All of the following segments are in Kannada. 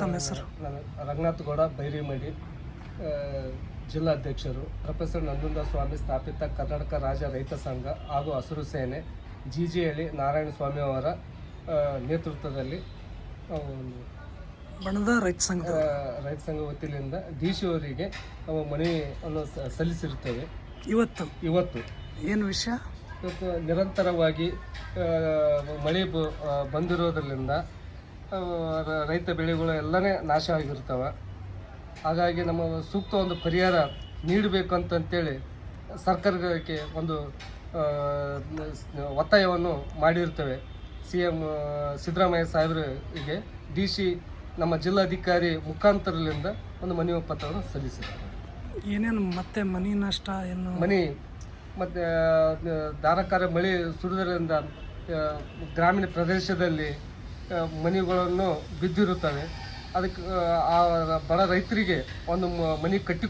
ತಮ್ಮ ಹೆಸರು. ನಾನು ರಂಗನಾಥ್ ಗೌಡ ಬೈರಿಮಡಿ ಜಿಲ್ಲಾಧ್ಯಕ್ಷರು. ಪ್ರೊಫೆಸರ್ ನಂದುಂದ ಸ್ವಾಮಿ ಸ್ಥಾಪಿತ ಕರ್ನಾಟಕ ರಾಜ್ಯ ರೈತ ಸಂಘ ಹಾಗೂ ಹಸಿರು ಸೇನೆ. ಜಿ ಜಿ ಹಳ್ಳಿ ನಾರಾಯಣ ಸ್ವಾಮಿ ಅವರ ನೇತೃತ್ವದಲ್ಲಿ ಬಣದ ರೈತ ಸಂಘ ರೈತ ಸಂಘ ವತಿಯಿಂದ ಡಿ ಸಿ ಅವರಿಗೆ ನಾವು ಮನವಿಯನ್ನು ಸಲ್ಲಿಸಿರುತ್ತೇವೆ. ಇವತ್ತು? ಇವತ್ತು. ಏನು ವಿಷಯ? ಇವತ್ತು ನಿರಂತರವಾಗಿ ಮಳೆ ಬಂದಿರೋದ್ರಿಂದ ರೈತ ಬೆಳೆಗಳು ಎಲ್ಲನೇ ನಾಶ ಆಗಿರ್ತವೆ ಹಾಗಾಗಿ ನಮ್ಮ ಸೂಕ್ತ ಒಂದು ಪರಿಹಾರ ನೀಡಬೇಕು ಅಂತಂತೇಳಿ ಸರ್ಕಾರಕ್ಕೆ ಒಂದು ಒತ್ತಾಯವನ್ನು ಮಾಡಿರ್ತೇವೆ. ಸಿ ಎಂ ಸಿದ್ದರಾಮಯ್ಯ ಸಾಹೇಬರಿಗೆ ಡಿ ಸಿ ನಮ್ಮ ಜಿಲ್ಲಾಧಿಕಾರಿ ಮುಖಾಂತರದಿಂದ ಒಂದು ಮನವಿ ಪತ್ರವನ್ನು ಸಲ್ಲಿಸಿದ್ದಾರೆ. ಏನೇನು ಮತ್ತೆ ಮನಿ ನಷ್ಟ ಏನು? ಮನಿ ಮತ್ತು ಧಾರಾಕಾರ ಮಳೆ ಸುರಿದ್ರಿಂದ ಗ್ರಾಮೀಣ ಪ್ರದೇಶದಲ್ಲಿ ಮನೆಗಳನ್ನು ಬಿದ್ದಿರುತ್ತವೆ. ಅದಕ್ಕೆ ಆ ಬಡ ರೈತರಿಗೆ ಒಂದು ಮನೆ ಕಟ್ಟಿ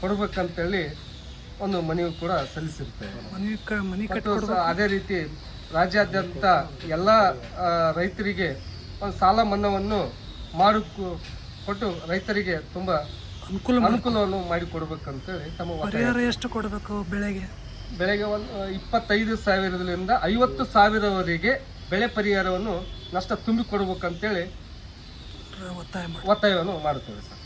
ಕೊಡಬೇಕಂತೇಳಿ ಒಂದು ಮನವಿ ಕೂಡ ಸಲ್ಲಿಸಿರ್ತೇವೆ ಅದೇ ರೀತಿ ರಾಜ್ಯಾದ್ಯಂತ ಎಲ್ಲ ರೈತರಿಗೆ ಒಂದು ಸಾಲ ಮನ್ನಾವನ್ನು ಮಾಡಿ ಕೊಟ್ಟು ರೈತರಿಗೆ ತುಂಬ ಅನುಕೂಲ ಮಾಡಿ- ಅನುಕೂಲವನ್ನು ಮಾಡಿಕೊಡ್ಬೇಕಂತೇಳಿ ತಮ್ಮ ಪರಿಹಾರ ಎಷ್ಟು ಕೊಡಬೇಕು ಬೆಳೆಗೆ? ಬೆಳೆಗೆ ಒಂದು ಇಪ್ಪತ್ತೈದು ಸಾವಿರದಿಂದ ಐವತ್ತು ಸಾವಿರವರೆಗೆ ಬೆಳೆ ಪರಿಹಾರವನ್ನು ನಷ್ಟ ತುಂಬಿಕೊಡ್ಬೇಕಂತೇಳಿ ಒತ್ತಾಯ ಮಾಡಿ ಒತ್ತಾಯವನ್ನು ಮಾಡುತ್ತೇವೆ ಸರ್.